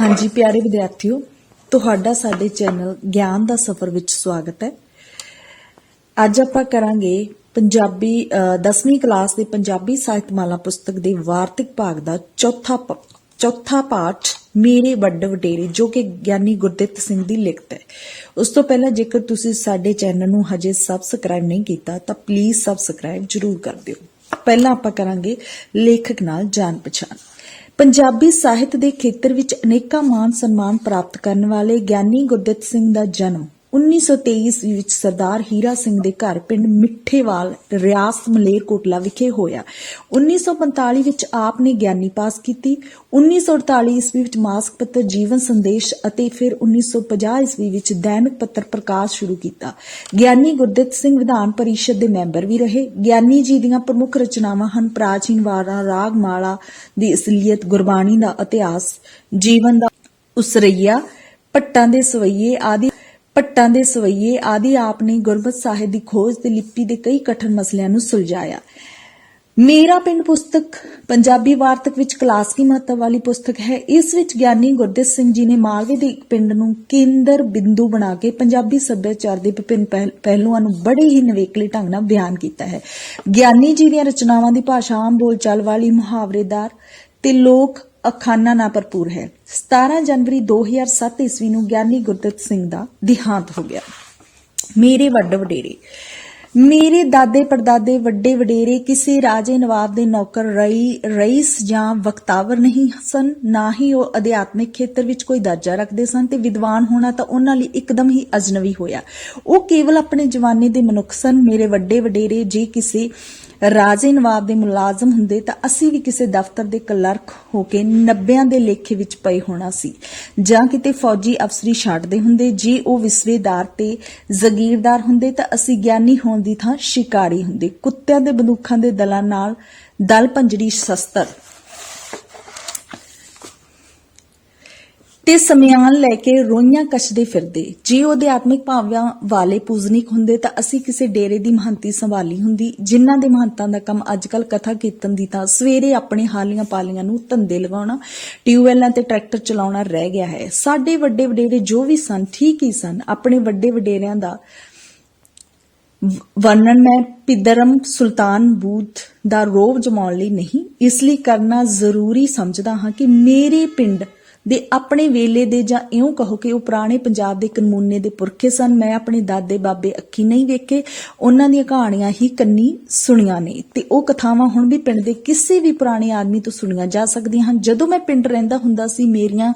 ਹਾਂਜੀ, ਪਿਆਰੇ ਵਿਦਿਆਰਥੀਓ, ਤੁਹਾਡਾ ਸਾਡੇ ਚੈਨਲ ਗਿਆਨ ਦਾ ਸਫ਼ਰ ਵਿੱਚ ਸਵਾਗਤ ਹੈ। ਅੱਜ ਆਪਾਂ ਕਰਾਂਗੇ ਪੰਜਾਬੀ 10ਵੀਂ ਕਲਾਸ ਦੇ ਪੰਜਾਬੀ ਸਾਹਿਤਮਾਲਾ ਪੁਸਤਕ ਦੇ ਵਾਰਤਿਕ ਭਾਗ ਦਾ ਚੌਥਾ ਚੌਥਾ ਪਾਠ, ਮੇਰੇ ਵੱਡ ਵਡੇਰੇ, ਜੋ ਕਿ ਗਿਆਨੀ ਗੁਰਦਿੱਤ ਸਿੰਘ ਦੀ ਲਿਖਤ ਹੈ। ਉਸ ਤੋਂ ਪਹਿਲਾਂ ਜੇਕਰ ਤੁਸੀਂ ਸਾਡੇ ਚੈਨਲ ਨੂੰ ਹਜੇ ਸਬਸਕ੍ਰਾਈਬ ਨਹੀਂ ਕੀਤਾ, ਤਾਂ ਪਲੀਜ਼ ਸਬਸਕ੍ਰਾਈਬ ਜਰੂਰ ਕਰ ਦਿਓ। ਪਹਿਲਾਂ ਆਪਾਂ ਕਰਾਂਗੇ ਲੇਖਕ ਨਾਲ ਜਾਣ ਪਛਾਣ ਪੰਜਾਬੀ ਸਾਹਿਤ ਦੇ ਖੇਤਰ ਵਿੱਚ ਅਨੇਕਾਂ ਮਾਨ ਸਨਮਾਨ ਪ੍ਰਾਪਤ ਕਰਨ ਵਾਲੇ ਗਿਆਨੀ ਗੁਰਦਿੱਤ ਸਿੰਘ ਦਾ ਜਨਮ 1923 ਈਸਵੀ ਵਿੱਚ ਸਰਦਾਰ ਹੀਰਾ ਸਿੰਘ ਦੇ ਘਰ ਪਿੰਡ ਮਿੱਠੇਵਾਲ, ਰਿਆਸਤ ਮਲੇਰਕੋਟਲਾ ਵਿਖੇ ਹੋਇਆ। 1945 ਵਿੱਚ ਆਪ ਨੇ ਗਿਆਨੀ ਪਾਸ ਕੀਤੀ। 1948 ਈਸਵੀ ਵਿੱਚ ਮਾਸਕ ਪੱਤਰ, ਜੀਵਨ ਸੰਦੇਸ਼ ਅਤੇ ਫਿਰ 1950 ਈਸਵੀ ਵਿੱਚ ਦੈਨਿਕ ਪੱਤਰ ਪ੍ਰਕਾਸ਼ ਸ਼ੁਰੂ ਕੀਤਾ। ਗਿਆਨੀ ਗੁਰਦਿੱਤ ਸਿੰਘ ਵਿਧਾਨ ਪਰਿਸ਼ਦ ਦੇ ਮੈਂਬਰ ਵੀ ਰਹੇ। ਗਿਆਨੀ ਜੀ ਦੀਆਂ ਪ੍ਰਮੁੱਖ ਰਚਨਾਵਾਂ ਹਨ ਪ੍ਰਾਚੀਨ ਵਾਰਾਂ ਰਾਗ ਮਾਲਾ ਦੀ ਅਸਲੀਅਤ, ਗੁਰਬਾਣੀ ਦਾ ਇਤਿਹਾਸ, ਜੀਵਨ ਦਾ ਉਸਰਈਆ ਪੱਟਾਂ ਦੇ ਸਵਈਏ ਆਦਿ। ਪੱਟਾਂ ਦੇ ਸਵਈਏ ਆਦਿ ਆਪ ਨੇ ਗੁਰਮਤ ਸਾਹਿਤ ਦੀ ਖੋਜ ਤੇ ਲਿਪੀ ਦੇ ਕਈ ਕਠਿਨ ਮਸਲਿਆਂ ਨੂੰ ਸੁਲਝਾਇਆ। ਮੇਰਾ ਪਿੰਡ ਪੁਸਤਕ, ਪੰਜਾਬੀ ਵਾਰਤਕ ਵਿੱਚ ਕਲਾਸਕੀ ਮਹੱਤਵ ਵਾਲੀ ਪੁਸਤਕ ਹੈ। ਇਸ ਵਿੱਚ ਗਿਆਨੀ ਗੁਰਦਿੱਤ ਸਿੰਘ ਜੀ ਨੇ ਮਾਲਵੇ ਦੇ ਇੱਕ ਪਿੰਡ ਨੂੰ ਕੇਂਦਰ ਬਿੰਦੂ ਬਣਾ ਕੇ ਪੰਜਾਬੀ ਸੱਭਿਆਚਾਰ ਦੇ ਵਿਭਿੰਨ ਪਹਿਲ- ਪਹਿਲੂਆਂ ਨੂੰ ਬੜੇ ਹੀ ਨਵੇਕਲੇ ਢੰਗ ਨਾਲ ਬਿਆਨ ਕੀਤਾ ਹੈ। ਗਿਆਨੀ ਜੀ ਦੀਆਂ ਰਚਨਾਵਾਂ ਦੀ ਭਾਸ਼ਾ ਆਮ ਬੋਲਚਾਲ ਵਾਲੀ ਮੁਹਾਵਰੇਦਾਰ ਤੇ ਲੋਕ ਅਖਾਨਾ ਨਾਲ ਭਰਪੂਰ ਹੈ। 17 ਜਨਵਰੀ 2007 ਈਸਵੀ ਨੂੰ ਗਿਆਨੀ ਗੁਰਦਿੱਤ ਸਿੰਘ ਦਾ ਦਿਹਾਂਤ ਹੋ ਗਿਆ। ਮੇਰੇ ਵੱਡ ਵਡੇਰੇ ਮੇਰੇ ਦਾਦੇ ਪੜਦਾਦੇ ਵੱਡੇ ਵਡੇਰੇ ਕਿਸੇ ਰਾਜੇ ਨਵਾਬ ਦੇ ਨੌਕਰ ਰਈ ਰਈਸ ਜਾਂ ਵਕਤਾਵਰ ਨਹੀਂ ਸਨ, ਨਾ ਹੀ ਉਹ ਅਧਿਆਤਮਿਕ ਖੇਤਰ ਵਿੱਚ ਕੋਈ ਦਰਜਾ ਰੱਖਦੇ ਸਨ ਤੇ ਵਿਦਵਾਨ ਹੋਣਾ ਤਾਂ ਉਹਨਾਂ ਲਈ ਇੱਕਦਮ ਹੀ ਅਜਨਬੀ ਹੋਇਆ। ਉਹ ਕੇਵਲ ਆਪਣੇ ਜਵਾਨੀ ਦੇ ਮਨੁੱਖ ਸਨ, ਮੇਰੇ ਵੱਡੇ ਵਡੇਰੇ ਜੇ ਕਿਸੇ ਰਾਜੇ ਨਵਾਬ ਦੇ ਮੁਲਾਜ਼ਮ ਹੁੰਦੇ ਤਾਂ ਅਸੀਂ ਵੀ ਕਿਸੇ ਦਫ਼ਤਰ ਦੇ ਕਲਰਕ ਹੋ ਕੇ 90ਾਂ ਦੇ ਲੇਖੇ ਵਿੱਚ ਪਏ ਹੋਣਾ ਸੀ। ਜਾਂ ਕਿਤੇ ਫੌਜੀ ਅਫਸਰੀ ਛਾੜਦੇ ਹੁੰਦੇ, ਜੇ ਉਹ ਵਿਸਵੇਦਾਰ ਤੇ ਜ਼ਗੀਰਦਾਰ ਹੁੰਦੇ ਤਾਂ ਅਸੀਂ ਗਿਆਨੀ ਹੋਣ ਦੀ ਥਾਂ ਸ਼ਿਕਾਰੀ ਹੁੰਦੇ। ਕੁੱਤਿਆਂ ਦੇ ਬੰਦੂਕਾਂ ਦੇ ਦਲਾਂ ਨਾਲ ਦਲ ਪੰਜੜੀ ਸ਼ਸਤਰ। ਤੇ ਸਮਿਆਨ ਲੈ ਕੇ ਰੋਈਆਂ ਕੱਛਦੇ ਫਿਰਦੇ। ਜੇ ਉਹ ਅਧਿਆਤਮਿਕ ਭਾਵਾਂ ਵਾਲੇ ਪੂਜਨੀਕ ਹੁੰਦੇ ਤਾਂ ਅਸੀਂ ਕਿਸੇ ਡੇਰੇ ਦੀ ਮਹੰਤੀ ਸੰਭਾਲੀ ਹੁੰਦੀ। ਜਿਨ੍ਹਾਂ ਦੇ ਮਹੰਤਾਂ ਦਾ ਕੰਮ ਅੱਜਕੱਲ ਕਥਾ ਕੀਰਤਨ ਦੀ ਤਾਂ ਸਵੇਰੇ ਆਪਣੇ ਹਾਲੀਆਂ ਪਾਲੀਆਂ ਨੂੰ ਧੰਦੇ ਲਗਾਉਣਾ ਟਿਊਬਵੈਲਾਂ ਤੇ ਟਰੈਕਟਰ ਚਲਾਉਣਾ ਰਹਿ ਗਿਆ ਹੈ। ਸਾਡੇ ਵੱਡੇ ਵਡੇਰੇ ਜੋ ਵੀ ਸਨ, ਠੀਕ ਹੀ ਸਨ। ਆਪਣੇ ਵੱਡੇ ਵਡੇਰਿਆਂ ਦਾ ਵਰਣਨ ਮੈਂ ਪਿਦਰਮ ਸੁਲਤਾਨ ਬੂਤ ਦਾ ਰੋਬ ਜਮਾਉਣ ਲਈ ਨਹੀਂ। ਇਸ ਲਈ ਕਰਨਾ ਜ਼ਰੂਰੀ ਸਮਝਦਾ ਹਾਂ ਕਿ ਮੇਰੇ ਪਿੰਡ ਦੇ ਆਪਣੇ ਵੇਲੇ ਦੇ ਜਾਂ ਇਉਂ ਕਹੋ ਕਿ ਉਹ ਪੁਰਾਣੇ ਪੰਜਾਬ ਦੇ ਕਨਮੂਨੇ ਦੇ ਪੁਰਖੇ ਸਨ। ਮੈਂ ਆਪਣੇ ਦਾਦੇ ਬਾਬੇ ਅੱਖੀ ਨਹੀਂ ਵੇਖੇ। ਉਹਨਾਂ ਦੀਆਂ ਕਹਾਣੀਆਂ ਹੀ ਕੰਨੀ ਸੁਣੀਆਂ ਨੇ। ਤੇ ਉਹ ਕਥਾਵਾਂ ਹੁਣ ਵੀ ਪਿੰਡ ਦੇ ਕਿਸੇ ਵੀ ਪੁਰਾਣੇ ਆਦਮੀ ਤੋਂ ਸੁਣੀਆਂ ਜਾ ਸਕਦੀਆਂ ਹਨ। ਜਦੋਂ ਮੈਂ ਪਿੰਡ ਰਹਿੰਦਾ ਹੁੰਦਾ ਸੀ, ਮੇਰੀਆਂ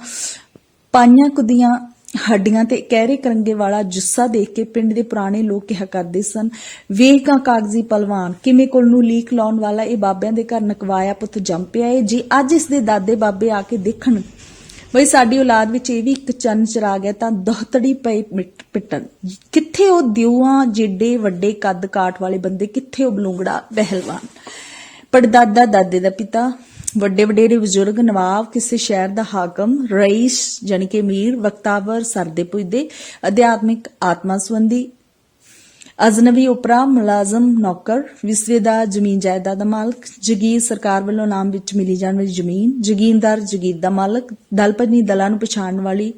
ਪਾਈਆਂ ਕੁਦੀਆਂ ਹੱਡੀਆਂ ਤੇ ਕਹਿਰੇ ਕਰੰਗੇ ਵਾਲਾ ਜੁੱਸਾ ਦੇਖ ਕੇ ਪਿੰਡ ਦੇ ਪੁਰਾਣੇ ਲੋਕ ਕਿਹਾ ਕਰਦੇ ਸਨ, ਵੇਖਾਂ ਕਾਗਜ਼ੀ ਪਹਿਲਵਾਨ ਕਿਵੇਂ ਕੋਲ ਨੂੰ ਲੀਕ ਲਾਉਣ ਵਾਲਾ ਇਹ ਬਾਬਿਆਂ ਦੇ ਘਰ ਨਕਵਾਇਆ ਪੁੱਤ ਜੰਮ ਪਿਆ ਏ, ਜੇ ਅੱਜ ਇਸ ਦੇ ਦਾਦੇ ਬਾਬੇ ਆ ਕੇ ਦੇਖਣ। ਬਈ ਸਾਡੀ ਔਲਾਦ ਵਿੱਚ ਇਹ ਵੀ ਇੱਕ ਚੰਨ ਚਰਾ ਗਿਆ ਤਾਂ ਦਹਤੜੀ ਪਈ ਪਿੱਟਣ। ਕਿੱਥੇ ਉਹ ਦਿਉਆਂ ਜਿੱਡੇ, ਵੱਡੇ ਕੱਦ ਕਾਠ ਵਾਲੇ ਬੰਦੇ, ਕਿੱਥੇ ਉਹ ਬਲੂੰਗੜਾ ਪਹਿਲਵਾਨ? ਪੜਦਾਦਾ ਦਾਦੇ ਦਾ ਪਿਤਾ ਵੱਡੇ ਵਡੇਰੇ ਬਜ਼ੁਰਗ ਨਵਾਬ ਕਿਸੇ ਸ਼ਹਿਰ ਦਾ ਹਾਕਮ, ਰਈਸ ਜਾਣੀ ਕਿ ਮੀਰ ਵਕਤਾਵਰ ਸਰਦੇ ਪੁੱਜਦੇ, ਅਧਿਆਤਮਿਕ ਆਤਮਾ ਸੰਬੰਧੀ, ਅਜਨਬੀ ਉਪਰਾ ਮੁਲਾਜ਼ਮ ਨੌਕਰ ਵਿਸਵੇ ਦਾ ਜ਼ਮੀਨ ਜਾਇਦਾਦ ਦਾ ਮਾਲਕ, ਜਗੀਰ ਸਰਕਾਰ ਵੱਲੋਂ ਨਾਮ ਵਿੱਚ ਮਿਲੀ ਜਾਣ ਵਾਲੀ ਜ਼ਮੀਨ, ਜਗੀਰਦਾਰ ਜਗੀਰ ਦਾ ਮਾਲਕ ਦਲਪਨੀ ਦਲਾਂ ਨੂੰ ਪਛਾਣਨ ਵਾਲੀ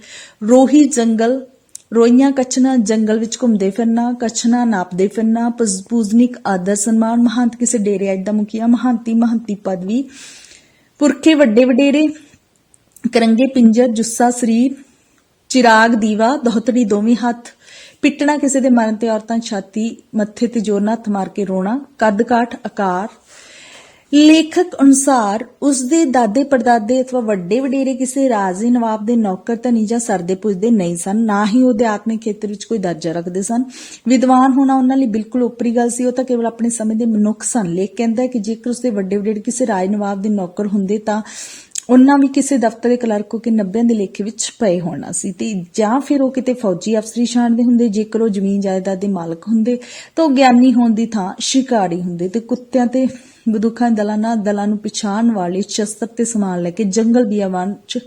ਰੋਹੀ ਜੰਗਲ, ਰੋਈਆਂ ਕਛਨਾ ਜੰਗਲ ਵਿੱਚ ਘੁੰਮਦੇ ਫਿਰਨਾ, ਕਛਨਾ ਨਾਪਦੇ ਫਿਰਨਾ ਪੂਜ- ਪੂਜਨਿਕ ਆਦਰ ਸਨਮਾਨ, ਮਹੰਤ ਕਿਸੇ ਡੇਰੇ ਅੱਜ ਦਾ ਮੁਖੀਆ ਮਹੰਤੀ ਮਹੰਤੀ ਪਦਵੀ ਪੁਰਖੇ ਵੱਡੇ ਵਡੇਰੇ, ਕਰੰਗੇ ਪਿੰਜਰ, ਜੁੱਸਾ, ਸਰੀਰ, ਚਿਰਾਗ, ਦੀਵਾ ਦੋਹਤੜੀ ਦੋਵੇਂ ਹੱਥ। ਪਿੱਟਣਾ ਕਿਸੇ ਦੇ ਮਰਨ ਤੇ ਔਰਤਾਂ ਛਾਤੀ, ਮੱਥੇ ਤੇ ਜੋਰ ਨਾਲ ਹੱਥ ਮਾਰ ਕੇ ਰੋਣਾ। ਕੱਦ ਕਾਠ ਆਕਾਰ ਲੇਖਕ ਅਨੁਸਾਰ ਉਸ ਦੇ ਦਾਦੇ ਪੜਦਾਦੇ ਅਥਵਾ ਵੱਡੇ ਵਡੇਰੇ ਕਿਸੇ ਰਾਜੇ ਨਵਾਬ ਦੇ ਨੌਕਰ, ਧਨੀ ਜਾਂ ਸਰਦੇ ਪੁੱਜਦੇ ਨਹੀਂ ਸਨ, ਨਾ ਹੀ ਉਹ ਅਧਿਆਤਮਿਕ ਖੇਤਰ ਵਿੱਚ ਕੋਈ ਦਰਜਾ ਰੱਖਦੇ ਸਨ। ਵਿਦਵਾਨ ਹੋਣਾ ਉਹਨਾਂ ਲਈ ਬਿਲਕੁਲ ਉਪਰੀ ਗੱਲ ਸੀ। ਉਹ ਤਾਂ ਕੇਵਲ ਆਪਣੇ ਸਮੇਂ ਦੇ ਮਨੁੱਖ ਸਨ। ਲੇਖ ਕਹਿੰਦਾ ਕਿ ਜੇਕਰ ਉਸ ਦੇ ਵੱਡੇ ਵਡੇਰੇ ਕਿਸੇ ਰਾਜ ਨਵਾਬ ਦੇ ਨੌਕਰ ਹੁੰਦੇ ਤਾਂ ਉਹਨਾਂ ਵੀ ਕਿਸੇ ਦਫ਼ਤਰ ਦੇ ਕਲਰਕ ਹੋ 90 ਦੇ ਲੇਖੇ ਵਿੱਚ ਪਏ ਹੋਣਾ ਸੀ ਤੇ ਜਾਂ ਫਿਰ ਉਹ ਕਿਤੇ ਫੌਜੀ ਅਫਸਰੀ ਛਾਣਦੇ ਹੁੰਦੇ, ਜੇਕਰ ਉਹ ਜ਼ਮੀਨ ਜਾਇਦਾਦ ਦੇ ਮਾਲਕ ਹੁੰਦੇ, ਤਾਂ ਉਹ ਗਿਆਨੀ ਹੋਣ ਦੀ ਥਾਂ ਸ਼ਿਕਾਰੀ ਹੁੰਦੇ ਤੇ ਕੁੱਤਿਆਂ ਤੇ ਬਦੁਖਾਂ ਦੇ ਦਲਾਂ ਦਲਾਂ ਨੂੰ ਪਛਾਣ ਵਾਲੇ ਸ਼ਸਤਰ ਤੇ ਸਮਾਨ ਲੈ ਕੇ ਜੰਗਲ ਬੀਆਵਾਨ ਚ,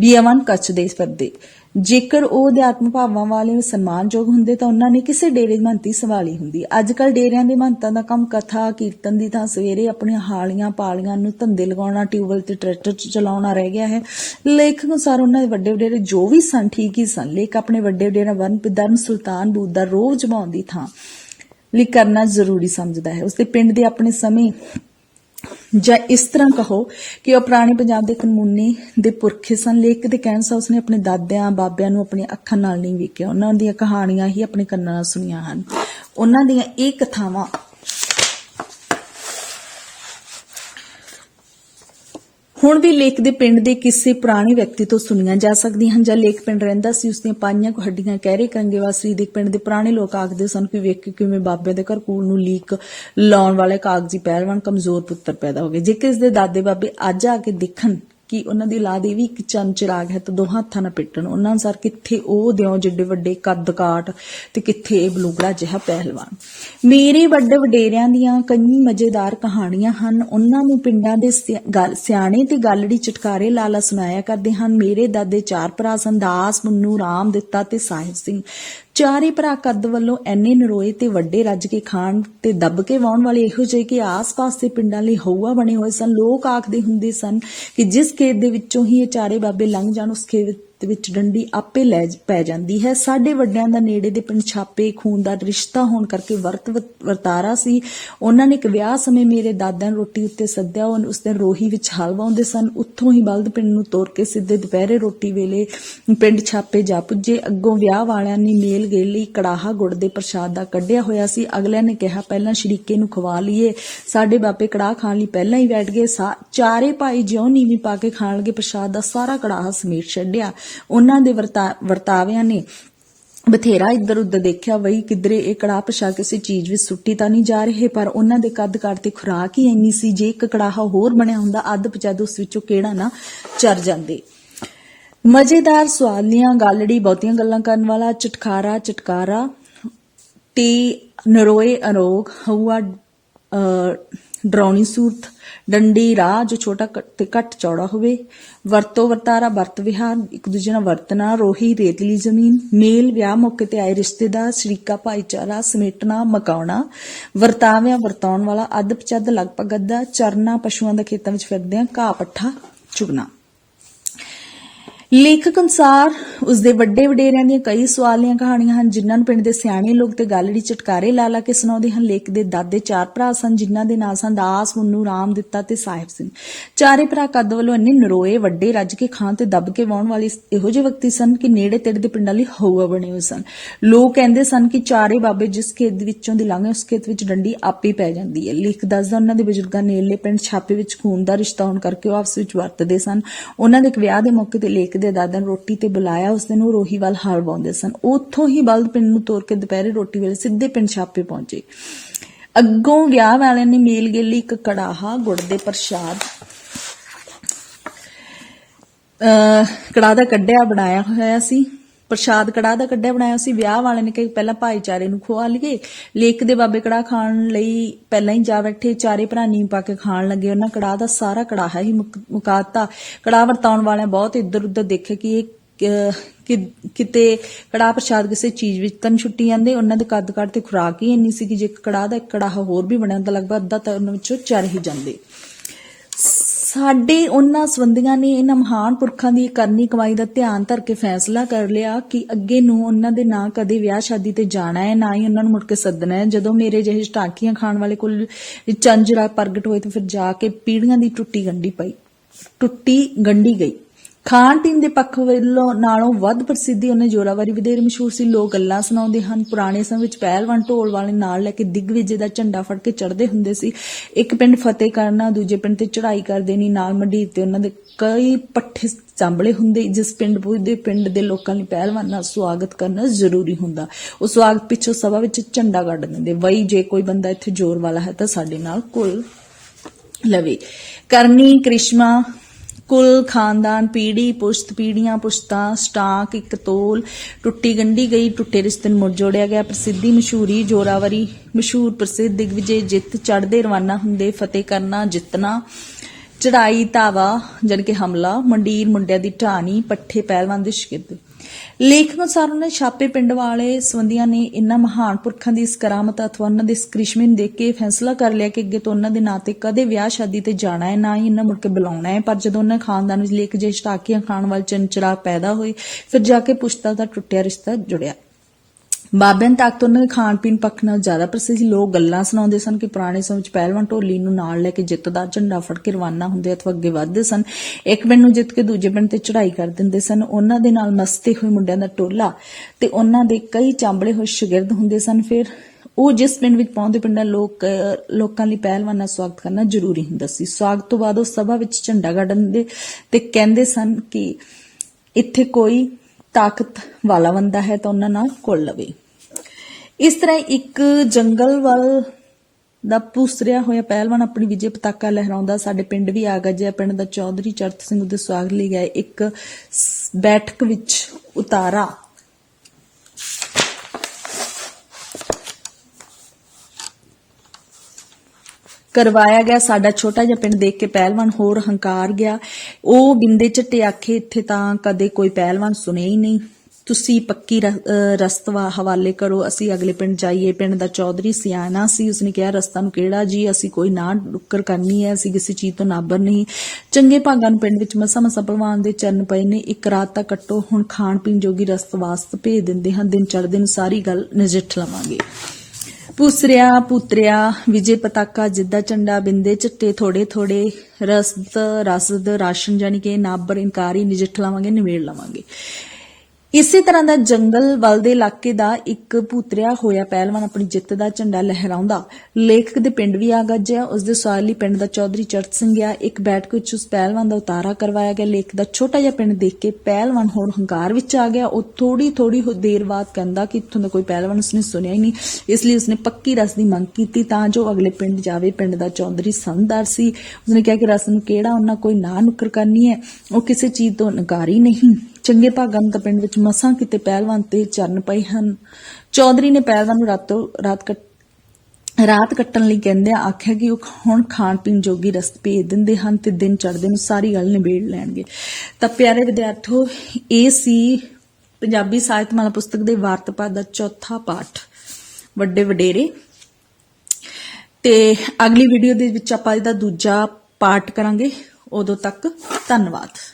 ਬੀਆਵਾਨ ਕੱਚਦੇ ਫਿਰਦੇ। ਜੇਕਰ ਉਹ ਅਧਿਆਤਮ ਭਾਵਾਂ ਵਾਲੇ ਸਨਮਾਨਯੋਗ ਹੁੰਦੇ ਤਾਂ ਉਹਨਾਂ ਨੇ ਕਿਸੇ ਡੇਰੇ ਦੀ ਮੰਤੀ ਸੰਭਾਲੀ ਹੁੰਦੀ। ਅੱਜ ਕੱਲ ਡੇਰਿਆਂ ਦੇ ਮੰਤਾਂ ਦਾ ਕੰਮ ਕਥਾ, ਕੀਰਤਨ ਦੀ ਤਾਂ ਸਵੇਰੇ ਆਪਣੀਆਂ ਹਾਲੀਆਂ ਪਾਲੀਆਂ ਨੂੰ ਧੰਦੇ ਲਗਾਉਣਾ ਟਿਊਬਲ ਤੇ ਟਰੈਕਟਰ ਚ ਚਲਾਉਣਾ ਰਹਿ ਗਿਆ ਹੈ। ਲੇਖਕ ਅਨੁਸਾਰ ਉਹਨਾਂ ਦੇ ਵੱਡੇ ਵਡੇਰੇ ਜੋ ਵੀ ਸਨ, ਠੀਕ ਹੀ ਸਨ। ਲੇਖ ਆਪਣੇ ਵੱਡੇ ਵਡੇਰਾ ਵਰਨ, ਧਰਮ, ਸੁਲਤਾਨ ਬੂਦ ਦਾ ਰੋਹ ਜਮਾਉਣ ਦੀ ਥਾਂ ਲਈ ਕਰਨਾ ਜ਼ਰੂਰੀ ਸਮਝਦਾ ਹੈ। ਉਸਦੇ ਪਿੰਡ ਦੇ ਆਪਣੇ ਸਮੇਂ ਜਾਂ ਇਸ ਤਰ੍ਹਾਂ ਕਹੋ ਕਿ ਉਹ ਪੁਰਾਣੇ ਪੰਜਾਬ ਦੇ ਕਾਨੂੰਨੀ ਦੇ ਪੁਰਖੇ ਸਨ। ਲੇਖ ਦੇ ਕਹਿਣ ਸਾ ਉਸਨੇ ਆਪਣੇ ਦਾਦਿਆਂ, ਬਾਬਿਆਂ ਨੂੰ ਆਪਣੀਆਂ ਅੱਖਾਂ ਨਾਲ ਨਹੀਂ ਵੇਖਿਆ। ਉਹਨਾਂ ਦੀਆਂ ਕਹਾਣੀਆਂ ਹੀ ਆਪਣੇ ਕੰਨਾਂ ਨਾਲ ਸੁਣੀਆਂ ਹਨ। ਉਹਨਾਂ ਦੀਆਂ ਇਹ ਕਥਾਵਾਂ ਹੁਣ ਵੀ ਲੇਖ ਦੇ ਪਿੰਡ ਦੇ ਕਿਸੇ ਪੁਰਾਣੇ ਵਿਅਕਤੀ ਤੋਂ ਸੁਣੀਆਂ ਜਾ ਸਕਦੀਆਂ ਹਨ। ਜਾਂ ਲੇਖ ਪਿੰਡ ਰਹਿੰਦਾ ਸੀ, ਉਸ ਦੀਆਂ ਪਾਈਆਂ ਕੁ ਹੱਡੀਆਂ ਕਹਿਰੇ ਕੰਗੇਵਾਸਰੀ ਦੇ ਪਿੰਡ ਦੇ ਪੁਰਾਣੇ ਲੋਕ ਆਖਦੇ ਸਨ ਕਿ ਵੇਖ ਕਿਵੇਂ ਬਾਬੇ ਦੇ ਘਰ ਕੂਲ ਨੂੰ ਲੀਕ ਲਾਉਣ ਵਾਲੇ ਕਾਗਜ਼ੀ ਪਹਿਲਵਾਨ ਕਮਜ਼ੋਰ ਪੁੱਤਰ ਪੈਦਾ ਹੋ ਗਏ। ਜੇਕਰ ਇਸ ਦੇ ਦਾਦੇ ਬਾਬੇ ਅੱਜ ਆ ਕੇ ਦੇਖਣ ਕਿ ਉਹਨਾਂ ਦੀ ਔਲਾਦ ਇਹ ਵੀ ਇੱਕ ਚੰਨ ਚਿਰਾਗ ਹੈ ਤਾਂ ਦੋਹਾਂ ਹੱਥਾਂ ਨਾਲ ਪਿੱਟਣ। ਉਹਨਾਂ ਅਨੁਸਾਰ ਕਿੱਥੇ ਉਹ ਦਿਓ ਜਿੱਡੇ ਵੱਡੇ ਕੱਦ ਕਾਟ ਤੇ ਕਿੱਥੇ ਇਹ ਬਲੂਗੜਾ ਜਿਹਾ ਪਹਿਲਵਾਨ। ਮੇਰੇ ਵੱਡੇ ਵਡੇਰਿਆਂ ਦੀਆਂ ਕਈ ਮਜ਼ੇਦਾਰ ਕਹਾਣੀਆਂ ਹਨ। ਉਹਨਾਂ ਨੂੰ ਪਿੰਡਾਂ ਦੇ ਸਿਆ- ਗੱਲ- ਸਿਆਣੇ ਤੇ ਗੱਲੜੀ ਚਟਕਾਰੇ ਲਾਲਾ ਸੁਣਾਇਆ ਕਰਦੇ ਹਨ। ਮੇਰੇ ਦਾਦੇ ਚਾਰ ਭਰਾ ਸਨ, ਦਾਸ, ਮੁੰਨੂ, ਰਾਮ, ਦਿੱਤਾ ਤੇ ਸਾਹਿਬ ਸਿੰਘ। ਚਾਰੇ ਭਰਾ ਕੱਦ ਵੱਲੋਂ ਐਨੇ ਨਰੋਏ ਤੇ ਵੱਡੇ ਰੱਜ ਕੇ ਖਾਣ ਤੇ ਦੱਬ ਕੇ ਵਾਉਣ ਵਾਲੇ ਇਹੋ ਜਿਹੇ ਕਿ ਆਸ-ਪਾਸ ਦੇ ਪਿੰਡਾਂ ਲਈ ਹਊਆ ਬਣੇ ਹੋਏ ਸਨ। ਲੋਕ ਆਖਦੇ ਹੁੰਦੇ ਸਨ ਕਿ ਜਿਸ ਖੇਤ ਦੇ ਵਿੱਚੋਂ ਹੀ ਇਹ ਚਾਰੇ ਬਾਬੇ ਲੰਘ ਜਾਣ, ਉਸ ਖੇਤ ਵਿੱਚ ਡੰਡੀ ਆਪੇ ਲੈ ਪੈ ਜਾਂਦੀ ਹੈ। ਸਾਡੇ ਵੱਡਿਆਂ ਦਾ ਨੇੜੇ ਦੇ ਪਿੰਡ ਛਾਪੇ ਖੂਨ ਦਾ ਰਿਸ਼ਤਾ ਹੋਣ ਕਰਕੇ ਵਰਤ ਵਰਤਾਰਾ ਸੀ। ਉਹਨਾਂ ਨੇ ਇੱਕ ਵਿਆਹ ਸਮੇਂ ਮੇਰੇ ਦਾਦਾ ਨੂੰ ਰੋਟੀ ਉੱਤੇ ਸੱਦਿਆ। ਉਹ ਉਸ ਦਿਨ ਰੋਹੀ ਵਿੱਚ ਹਲ ਵਾਉਂਦੇ ਸਨ। ਉੱਥੋਂ ਹੀ ਬਲਦ ਪਿੰਡ ਨੂੰ ਤੋਰ ਕੇ ਸਿੱਧੇ ਦੁਪਹਿਰੇ ਰੋਟੀ ਵੇਲੇ ਪਿੰਡ ਛਾਪੇ ਜਾ ਪੁੱਜੇ। ਅੱਗੋਂ ਵਿਆਹ ਵਾਲਿਆਂ ਨੇ ਮੇਲ ਗੇ ਲਈ ਕੜਾਹਾ ਗੁੜ ਦੇ ਪ੍ਰਸ਼ਾਦ ਦਾ ਕੱਢਿਆ ਹੋਇਆ ਸੀ। ਅਗਲਿਆਂ ਨੇ ਕਿਹਾ, ਪਹਿਲਾਂ ਸ਼ਰੀਕੇ ਨੂੰ ਖਵਾ ਲਈਏ। ਸਾਡੇ ਬਾਪੇ ਕੜਾਹ ਖਾਣ ਲਈ ਪਹਿਲਾਂ ਹੀ ਬੈਠ ਗਏ। ਚਾਰੇ ਭਾਈ ਜਿਉਂ ਨੀਵੀਂ ਪਾ ਕੇ ਖਾਣ ਲੱਗੇ ਪ੍ਰਸ਼ਾਦ ਦਾ ਸਾਰਾ ਕੜਾਹਾ ਸਮੇਟ ਛੱਡਿਆ। ਉਹਨਾਂ ਦੇ ਵਰਤਾਵਿਆਂ ਨੇ ਬਥੇਰਾ ਇੱਧਰ ਉੱਧਰ ਦੇਖਿਆ ਵਈ ਕਿਧਰੇ ਇਹ ਕੜਾਹ ਪ੍ਰਸ਼ਾਦ ਕਿਸੇ ਚੀਜ਼ ਵਿੱਚ ਸੁੱਟੀ ਤਾਂ ਨਹੀਂ ਜਾ ਰਹੇ, ਪਰ ਉਹਨਾਂ ਦੇ ਕੱਦ ਕਾਟ ਤੇ ਖੁਰਾਕ ਹੀ ਇੰਨੀ ਸੀ, ਜੇ ਇੱਕ ਕੜਾਹਾ ਹੋਰ ਬਣਿਆ ਹੁੰਦਾ, ਅੱਧ ਪਚਾਦ ਉਸ ਵਿੱਚੋਂ ਕਿਹੜਾ ਨਾ ਚਰ ਜਾਂਦੇ। ਮਜ਼ੇਦਾਰ ਸਵਾਲੀਆਂ ਗਾਲੜੀ ਬਹੁਤੀਆਂ ਗੱਲਾਂ ਕਰਨ ਵਾਲਾ ਚਟਕਾਰਾ ਚਟਕਾਰਾ ਤੇ ਨਰੋਏ ਅਰੋਗ, ਹਊਆ ਡਰਾਉਣੀ ਸੂਰਤ। ਡੰਡੀ ਰਾਹ ਜੋ ਛੋਟਾ ਤੇ ਘੱਟ ਚੌੜਾ ਹੋਵੇ। ਵਰਤੋ ਵਰਤਾਰਾ ਵਰਤ ਵਿਹਾਰ, ਇੱਕ ਦੂਜੇ ਨਾਲ ਵਰਤਣਾ, ਰੋਹੀ ਰੇਤਲੀ ਜ਼ਮੀਨ, ਮੇਲ ਵਿਆਹ ਮੌਕੇ ਤੇ ਆਏ ਰਿਸ਼ਤੇਦਾਰ, ਸ਼ਰੀਕਾ ਭਾਈਚਾਰਾ, ਸਮੇਟਣਾ, ਮਕਾਉਣਾ, ਵਰਤਾਵਿਆਂ ਵਰਤਾਉਣ ਵਾਲਾ ਅੱਧ ਪਚੱਦ ਲਗਭਗ ਅੱਧਾ, ਚਰਨਾ ਪਸ਼ੂਆਂ ਦਾ ਖੇਤਾਂ ਵਿੱਚ ਫਿਰਦਿਆਂ ਘਾਹ ਪੱਠਾ ਚੁਗਣਾ। ਲੇਖਕ ਅਨੁਸਾਰ ਉਸਦੇ ਵੱਡੇ ਵਡੇਰਿਆਂ ਦੀਆਂ ਕਈ ਸਵਾਲੀਆਂ ਕਹਾਣੀਆਂ ਹਨ, ਜਿਨ੍ਹਾਂ ਨੂੰ ਪਿੰਡ ਦੇ ਸਿਆਣੇ ਲੋਕ ਤੇ ਗਾਲੜੀ ਚਟਕਾਰੇ ਲਾ ਲਾ ਕੇ ਸੁਣਾਉਂਦੇ ਹਨ। ਲੇਖ ਦੇ ਦਾਦੇ ਚਾਰ ਭਰਾ ਸਨ, ਜਿਨ੍ਹਾਂ ਦੇ ਨਾਂ ਸਨ ਦਾਸ, ਮੁੰਨੂ, ਰਾਮ, ਦਿੱਤਾ ਤੇ ਸਾਹਿਬ ਸਿੰਘ। ਚਾਰੇ ਭਰਾ ਕੱਦ ਵੱਲੋਂ ਇੰਨੇ ਨਰੋਏ, ਵੱਡੇ, ਰੱਜ ਕੇ ਖਾਂ ਤੇ ਦੱਬ ਕੇ ਵਾਉਣ ਵਾਲੇ ਇਹੋ ਜਿਹੇ ਵਿਅਕਤੀ ਸਨ ਕਿ ਨੇੜੇ ਤੇੜੇ ਦੇ ਪਿੰਡਾਂ ਲਈ ਹਊਆ ਬਣੇ ਹੋਏ ਸਨ। ਲੋਕ ਕਹਿੰਦੇ ਸਨ ਕਿ ਚਾਰੇ ਬਾਬੇ ਜਿਸ ਖੇਤ ਦੇ ਵਿੱਚੋਂ ਦੀ ਲੰਘੇ, ਉਸ ਖੇਤ ਵਿੱਚ ਡੰਡੀ ਆਪੇ ਪੈ ਜਾਂਦੀ ਹੈ। ਲੇਖ ਦੱਸਦਾ ਉਹਨਾਂ ਦੇ ਬਜ਼ੁਰਗਾਂ ਨੇੜਲੇ ਪਿੰਡ ਛਾਪੇ ਵਿੱਚ ਖੂਨ ਦਾ ਰਿਸ਼ਤਾ ਹੋਣ ਕਰਕੇ ਉਹ ਆਪਸ ਵਿੱਚ ਵਰਤਦੇ ਸਨ। ਉਹਨਾਂ ਦੇ ਵਿਆਹ ਦੇ ਮੌਕੇ ਤੇ ਲੇਖ ਦੇ ਦਾਦਾ ਨੂੰ ਰੋਟੀ ਤੇ ਬੁਲਾਇਆ ਉਸ ਦਿਨ ਉਹ ਰੋਹੀ ਵੱਲ ਹਲ ਵਾਉਂਦੇ ਸਨ। ਉੱਥੋਂ ਹੀ ਬਲਦ ਪਿੰਡ ਨੂੰ ਤੋਰ ਕੇ ਦੁਪਹਿਰੇ ਰੋਟੀ ਵੇਲੇ ਸਿੱਧੇ ਪਿੰਡ ਛਾਪੇ ਪਹੁੰਚੇ। ਅੱਗੋਂ ਵਿਆਹ ਵਾਲਿਆਂ ਨੇ ਮੇਲ ਗੇਲੀ ਇੱਕ ਕੜਾਹਾ, ਗੁੜ ਦੇ ਪ੍ਰਸ਼ਾਦ, ਅਹ ਕੜਾਹ ਦਾ ਕੱਢਿਆ, ਬਣਾਇਆ ਹੋਇਆ ਸੀ। ਪ੍ਰਸ਼ਾਦ ਕੜਾਹ ਦਾ ਕੱਢਿਆ ਬਣਾਇਆ ਸੀ, ਵਿਆਹ ਵਾਲੇ ਨੇ ਕਿ ਪਹਿਲਾਂ ਭਾਈਚਾਰੇ ਨੂੰ ਖਵਾ ਲਈਏ। ਲੇਕ ਦੇ ਬਾਬੇ ਕੜਾਹ ਖਾਣ ਲਈ ਪਹਿਲਾਂ ਹੀ ਜਾ ਬੈਠੇ, ਚਾਰੇ ਭਰਾ ਨੀਮ ਪਾ ਕੇ ਖਾਣ ਲੱਗੇ, ਉਹਨਾਂ ਕੜਾਹ ਦਾ ਸਾਰਾ ਕੜਾਹਾ ਹੀ ਮੁਕ- ਮੁਕਾਤਾ। ਕੜਾਹ ਵਰਤਾਉਣ ਵਾਲਿਆਂ ਬਹੁਤ ਇੱਧਰ ਉੱਧਰ ਦੇਖਿਆ ਕਿ ਇਹ ਕਿ ਕਿਤੇ ਕੜਾਹ ਪ੍ਰਸ਼ਾਦ ਕਿਸੇ ਚੀਜ਼ ਵਿੱਚ ਤਨ ਨੀ ਛੁੱਟੀ ਜਾਂਦੇ, ਉਹਨਾਂ ਦੇ ਕੱਦ ਕੱਦ ਤੇ ਖੁਰਾਕ ਹੀ ਇੰਨੀ ਸੀ ਕਿ ਜੇ ਇੱਕ ਕੜਾਹ ਦਾ ਇੱਕ ਕੜਾਹਾ ਹੋਰ ਵੀ ਬਣਿਆ ਤਾਂ ਲਗਭਗ ਅੱਧਾ ਤਾਂ ਉਹਨਾਂ ਵਿੱਚੋਂ ਚਰ ਹੀ ਜਾਂਦੇ। ਸਾਡੇ ਉਹਨਾਂ ਸੰਬੰਧੀਆਂ ਨੇ ਇਹਨਾਂ ਮਹਾਨ ਪੁਰਖਾਂ ਦੀ ਕਰਨੀ ਕਮਾਈ ਦਾ ਧਿਆਨ ਧਰ ਕੇ ਫੈਸਲਾ ਕਰ ਲਿਆ ਕਿ ਅੱਗੇ ਨੂੰ ਉਹਨਾਂ ਦੇ ਨਾਂ ਕਦੇ ਵਿਆਹ ਸ਼ਾਦੀ ਤੇ ਜਾਣਾ ਹੈ, ਨਾ ਹੀ ਉਹਨਾਂ ਨੂੰ ਮੁੜ ਕੇ ਸੱਦਣਾ ਹੈ। ਜਦੋਂ ਮੇਰੇ ਜਿਹੇ ਟਾਂਕੀਆਂ ਖਾਣ ਵਾਲੇ ਕੋਲ ਚੰਜਰਾ ਪ੍ਰਗਟ ਹੋਏ ਤਾਂ ਫਿਰ ਜਾ ਕੇ ਪੀੜੀਆਂ ਦੀ ਟੁੱਟੀ ਗੰਢੀ ਪਈ, ਟੁੱਟੀ ਗੰਢੀ ਗਈ। ਖਾਣ ਪੀਣ ਦੇ ਪੱਖ ਵੱਲੋਂ ਨਾਲੋਂ ਵੱਧ ਪ੍ਰਸਿੱਧੀ ਉਹਨੇ ਜੋਰਾਵਰੀ ਵਧੇਰੇ ਮਸ਼ਹੂਰ ਸੀ। ਲੋਕ ਗੱਲਾਂ ਸੁਣਾਉਂਦੇ ਹਨ। ਪੁਰਾਣੇ ਸਮੇਂ ਵਿੱਚ ਪਹਿਲਵਾਨ ਢੋਲ ਵਾਲੇ ਨਾਲ ਲੈ ਕੇ ਦਿਗਵਿਜੇ ਦਾ ਝੰਡਾ ਫੜ ਕੇ ਚੜਦੇ ਹੁੰਦੇ ਸੀ। ਇੱਕ ਪਿੰਡ ਫਤਿਹ ਕਰਨਾ, ਦੂਜੇ ਪਿੰਡ ਤੇ ਚੜ੍ਹਾਈ ਕਰਦੇ ਨਹੀਂ ਨਾਲ ਮੰਡੀਰ ਤੇ ਉਹਨਾਂ ਦੇ ਕਈ ਪੱਠੇ ਸਾਂਭਲੇ ਹੁੰਦੇ। ਜਿਸ ਪਿੰਡ ਪੁੱਜਦੇ ਪਿੰਡ ਦੇ ਲੋਕਾਂ ਲਈ ਪਹਿਲਵਾਨ ਦਾ ਸਵਾਗਤ ਕਰਨਾ ਜ਼ਰੂਰੀ ਹੁੰਦਾ। ਉਹ ਸਵਾਗਤ ਪਿੱਛੋਂ ਸਭਾ ਵਿੱਚ ਝੰਡਾ ਕੱਢ ਦਿੰਦੇ। ਵਈ, ਜੇ ਕੋਈ ਬੰਦਾ ਇੱਥੇ ਜ਼ੋਰ ਵਾਲਾ ਹੈ ਤਾਂ ਸਾਡੇ ਨਾਲ ਕੁਲ ਲਵੇ। ਕਰਨੀ, ਕ੍ਰਿਸ਼ਮਾ ਕੁਲ ਖਾਨਦਾਨ, ਪੀੜੀ, ਪੁਸ਼ਤ, ਪੀੜੀਆਂ, ਪੁਸ਼ਤਾਂ, ਸਟਾਕ, ਇੱਕ ਤੋਲ, ਟੁੱਟੀ ਗੰਢੀ ਗਈ, ਟੁੱਟੇ ਰਿਸ਼ਤੇ ਨੂੰ ਮੁੜ ਜੋੜਿਆ ਗਿਆ, ਪ੍ਰਸਿੱਧੀ ਮਸ਼ਹੂਰੀ ਜੋਰਾਵਰੀ, ਮਸ਼ਹੂਰ ਪ੍ਰਸਿੱਧ ਦਿਗਵਿਜੇ ਜਿੱਤ ਚੜਦੇ ਰਵਾਨਾ ਹੁੰਦੇ, ਫਤਿਹ ਕਰਨਾ, ਜਿੱਤਣਾ ਚੜਾਈ ਧਾਵਾ, ਜਾਣੀ ਕਿ ਹਮਲਾ, ਮੰਡੀਰ ਮੁੰਡਿਆਂ ਦੀ ਢਾਣੀ, ਪੱਠੇ ਪਹਿਲਵਾਨ ਦੇ ਸ਼ਿਕਤ ਲੇਖ ਅਨੁਸਾਰ ਉਹਨੇ ਛਾਪੇ ਪਿੰਡ ਵਾਲੇ ਸੰਬੰਧੀਆਂ ਨੇ ਇਨ੍ਹਾਂ ਮਹਾਨ ਪੁਰਖਾਂ ਦੀ ਇਸ ਕਰਾਮਤ ਅਥਵਾ ਉਹਨਾਂ ਦੇ ਇਸ ਕ੍ਰਿਸ਼ਮੇ ਨੂੰ ਦੇਖ ਕੇ ਫੈਸਲਾ ਕਰ ਲਿਆ ਕਿ ਅੱਗੇ ਤੋਂ ਉਹਨਾਂ ਦੇ ਨਾਂ ਤੇ ਕਦੇ ਵਿਆਹ ਸ਼ਾਦੀ ਤੇ ਜਾਣਾ ਹੈ, ਨਾ ਹੀ ਇਹਨਾਂ ਮੁੜ ਕੇ ਬੁਲਾਉਣਾ ਹੈ। ਪਰ ਜਦੋਂ ਉਹਨਾਂ ਖਾਨਦਾਨ ਵਿੱਚ ਲੇਖ ਜੇ ਸ਼ਟਾਕੀਆਂ ਖਾਣ ਵਾਲ ਚੰਚਰਾ ਪੈਦਾ ਹੋਈ ਫਿਰ ਜਾ ਕੇ ਪੁਸ਼ਤਾ ਦਾ ਟੁੱਟਿਆ ਰਿਸ਼ਤਾ ਜੁੜਿਆ। ਬਾਬਿਆਂ ਤੱਕ ਉਹਨਾਂ ਦੇ ਖਾਣ ਪੀਣ ਪੱਖ ਨਾਲ ਜ਼ਿਆਦਾ ਪ੍ਰਸਿੱਧ ਲੋਕ ਗੱਲਾਂ ਸੁਣਾਉਂਦੇ ਸਨ ਕਿ ਪੁਰਾਣੇ ਸਮੇਂ ਵਿੱਚ ਪਹਿਲਵਾਨ ਢੋਲੀ ਨੂੰ ਨਾਲ ਲੈ ਕੇ ਜਿੱਤ ਦਾ ਝੰਡਾ ਫੜ ਕੇ ਰਵਾਨਾ ਹੁੰਦੇ ਅਥਵਾ ਅੱਗੇ ਵਧਦੇ ਸਨ। ਇੱਕ ਪਿੰਡ ਨੂੰ ਜਿੱਤ ਕੇ ਦੂਜੇ ਪਿੰਡ ਤੇ ਚੜ੍ਹਾਈ ਕਰ ਦਿੰਦੇ ਸਨ। ਉਹਨਾਂ ਦੇ ਨਾਲ ਮਸਤੇ ਹੋਏ ਮੁੰਡਿਆਂ ਦਾ ਟੋਲਾ ਤੇ ਉਹਨਾਂ ਦੇ ਕਈ ਚਾਂਬਲੇ ਹੋਏ ਸ਼ਾਗਿਰਦ ਹੁੰਦੇ ਸਨ। ਫਿਰ ਉਹ ਜਿਸ ਪਿੰਡ ਵਿੱਚ ਪਹੁੰਚਦੇ ਪਿੰਡਾਂ ਲੋਕ, ਲੋਕਾਂ ਲਈ ਪਹਿਲਵਾਨ ਦਾ ਸਵਾਗਤ ਕਰਨਾ ਜ਼ਰੂਰੀ ਹੁੰਦਾ ਸੀ। ਸਵਾਗਤ ਤੋਂ ਬਾਅਦ ਉਹ ਸਭਾ ਵਿੱਚ ਝੰਡਾ ਗੱਡਣ ਦੇ ਤੇ ਕਹਿੰਦੇ ਸਨ ਕਿ ਇੱਥੇ ਕੋਈ ਤਾਕਤ ਵਾਲਾ ਬੰਦਾ ਹੈ ਤਾਂ ਉਹਨਾਂ ਨਾਲ ਕੋਲ ਲਵੇ। ਇਸ ਤਰ੍ਹਾਂ ਇੱਕ ਜੰਗਲ ਵੱਲ ਦਾ ਪੂਸਰਿਆ ਹੋਇਆ ਪਹਿਲਵਾਨ ਆਪਣੀ ਵਿਜੇ ਪਤਾਕਾ ਲਹਿਰਾਉਂਦਾ, ਸਾਡੇ ਪਿੰਡ ਵੀ ਆ ਗਿਆ ਪਿੰਡ ਦਾ ਚੌਧਰੀ ਚਰਤ ਸਿੰਘ ਦੇ ਸਵਾਗਤ ਲਈ ਗਿਆ ਇੱਕ ਬੈਠਕ ਵਿੱਚ ਉਤਾਰਾ। ਕਰਵਾਇਆ ਗਿਆ ਸਾਡਾ ਛੋਟਾ ਜਿਹਾ ਪਿੰਡ ਦੇਖ ਕੇ ਪਹਿਲਵਾਨ ਹੋਰ ਹੰਕਾਰ ਗਿਆ। ਉਹ ਬਿੰਦੇ ਝੱਟੇ ਆਖੇ, ਇੱਥੇ ਤਾਂ ਕਦੇ ਕੋਈ ਪਹਿਲਵਾਨ ਸੁਣਿਆ ਹੀ ਨਹੀਂ। ਤੁਸੀਂ ਪੱਕੀ ਰਸਤਵਾ ਹਵਾਲੇ ਕਰੋ, ਅਸੀਂ ਅਗਲੇ ਪਿੰਡ ਜਾਈਏ। ਪਿੰਡ ਦਾ ਚੌਧਰੀ ਸਿਆਣਾ ਸੀ, ਉਸਨੇ ਕਿਹਾ, ਰਸਤਾ ਨੂੰ ਕਿਹੜਾ ਜੀ? ਅਸੀਂ ਕੋਈ ਨਾ ਡੁੱਕਰ ਕਰਨੀ ਹੈ, ਅਸੀਂ ਕਿਸੇ ਚੀਜ਼ ਤੋਂ ਨਾਬਰ ਨਹੀਂ। ਚੰਗੇ ਭਾਗਾਂ ਨੂੰ ਪਿੰਡ ਵਿੱਚ ਮਸਾ ਮਸਾ ਭਲਵਾਨ ਦੇ ਚਰਨ ਪਏ ਨੇ। ਇੱਕ ਰਾਤ ਤੱਕ ਕੱਟੋ, ਹੁਣ ਖਾਣ ਪੀਣ ਜੋਗੀ ਰਸਤ ਵਾਸਤੇ ਭੇਜ ਦਿੰਦੇ ਹਾਂ ਦਿਨ ਚੜ੍ਹਦੇ ਨੂੰ ਸਾਰੀ ਗੱਲ ਨਜਿੱਠ ਲਵਾਂਗੇ। ਪੁਸਰਿਆ, ਪੁੱਤਰਿਆ, ਵਿਜੇ ਪਤਾਕਾ, ਜਿੱਦਾ ਝੰਡਾ ਬਿੰਦੇ ਚਿੱਟੇ ਥੋੜੇ ਥੋੜੇ ਰਸਦ ਰਸਦ, ਰਾਸ਼ਨ ਜਾਨੀ ਕਿ ਨਾਬਰ, ਇਨਕਾਰੀ, ਨਜਿੱਠ ਲਵਾਂਗੇ, ਨਿਵੇੜ ਲਵਾਂਗੇ। ਇਸੇ ਤਰ੍ਹਾਂ ਦਾ ਜੰਗਲ ਵਲ ਦੇ ਇਲਾਕੇ ਦਾ ਇੱਕ ਭੂਤਰਿਆ ਹੋਇਆ ਪਹਿਲਵਾਨ ਆਪਣੀ ਜਿੱਤ ਦਾ ਝੰਡਾ ਲਹਿਰਾਉਂਦਾ। ਲੇਖਕ ਦੇ ਪਿੰਡ ਵੀ ਆ ਗੱਜਿਆ ਉਸ ਦੇ ਸਵਾਲ ਲਈ ਪਿੰਡ ਦਾ ਚੌਧਰੀ ਚਰਤ ਸਿੰਘ ਗਿਆ। ਇੱਕ ਬੈਠਕ ਵਿੱਚ ਉਸ ਪਹਿਲਵਾਨ ਦਾ ਉਤਾਰਾ ਕਰਵਾਇਆ ਗਿਆ। ਲੇਖ ਦਾ ਛੋਟਾ ਜਿਹਾ ਪਿੰਡ ਦੇਖ ਕੇ ਪਹਿਲਵਾਨ ਹੋਰ ਹੰਕਾਰ ਵਿੱਚ ਆ ਗਿਆ। ਉਹ ਥੋੜੀ ਥੋੜੀ ਦੇਰ ਬਾਅਦ ਕਹਿੰਦਾ ਕਿ ਇੱਥੋਂ ਦਾ ਕੋਈ ਪਹਿਲਵਾਨ ਉਸਨੇ ਸੁਣਿਆ ਹੀ ਨਹੀਂ। ਇਸ ਲਈ ਉਸਨੇ ਪੱਕੀ ਰਸ ਦੀ ਮੰਗ ਕੀਤੀ ਤਾਂ ਜੋ ਅਗਲੇ ਪਿੰਡ ਜਾਵੇ। ਪਿੰਡ ਦਾ ਚੌਧਰੀ ਸੰਦਾਰ ਸੀ। ਉਸਨੇ ਕਿਹਾ ਕਿ ਰਸ ਨੂੰ ਕਿਹੜਾ, ਉਹਨਾਂ ਕੋਈ ਨਾ ਨੁਕਰ ਕਰਨੀ ਹੈ। ਉਹ ਕਿਸੇ ਚੀਜ਼ ਤੋਂ ਨਕਾਰੀ ਨਹੀਂ। ਚੰਗੇ ਭਾਗਾਂ ਨੂੰ ਤਾਂ ਪਿੰਡ ਵਿੱਚ ਮਸਾਂ ਕਿਤੇ ਪਹਿਲਵਾਨ ਤੇ ਚਰਨ ਪਏ ਹਨ। ਚੌਧਰੀ ਨੇ ਪਹਿਲਵਾਨ ਨੂੰ ਰਾਤੋਂ ਰਾਤ ਰਾਤ ਕੱਟਣ ਲਈ ਕਹਿੰਦਿਆਂ ਆਖਿਆ ਕਿ ਉਹ ਹੁਣ ਖਾਣ ਪੀਣ ਜੋਗੀ ਰਸਤ ਭੇਜ ਦਿੰਦੇ ਹਨ ਤੇ ਦਿਨ ਚੜ੍ਹਦੇ ਨੂੰ ਸਾਰੀ ਗੱਲ ਨਿਬੇੜ ਲੈਣਗੇ। ਤਾਂ ਪਿਆਰੇ ਵਿਦਿਆਰਥੀਓ, ਇਹ ਸੀ ਪੰਜਾਬੀ ਸਾਹਿਤ ਸਾਹਿਤਮਾਲਾ ਪੁਸਤਕ ਦੇ ਵਾਰਤਪਾਤ ਦਾ ਚੌਥਾ ਪਾਠ। ਵੱਡੇ ਵਡੇਰੇ। ਤੇ ਅਗਲੀ ਵੀਡੀਓ ਦੇ ਵਿੱਚ ਆਪਾਂ ਇਹਦਾ ਦੂਜਾ ਪਾਠ ਕਰਾਂਗੇ। ਉਦੋਂ ਤੱਕ ਧੰਨਵਾਦ।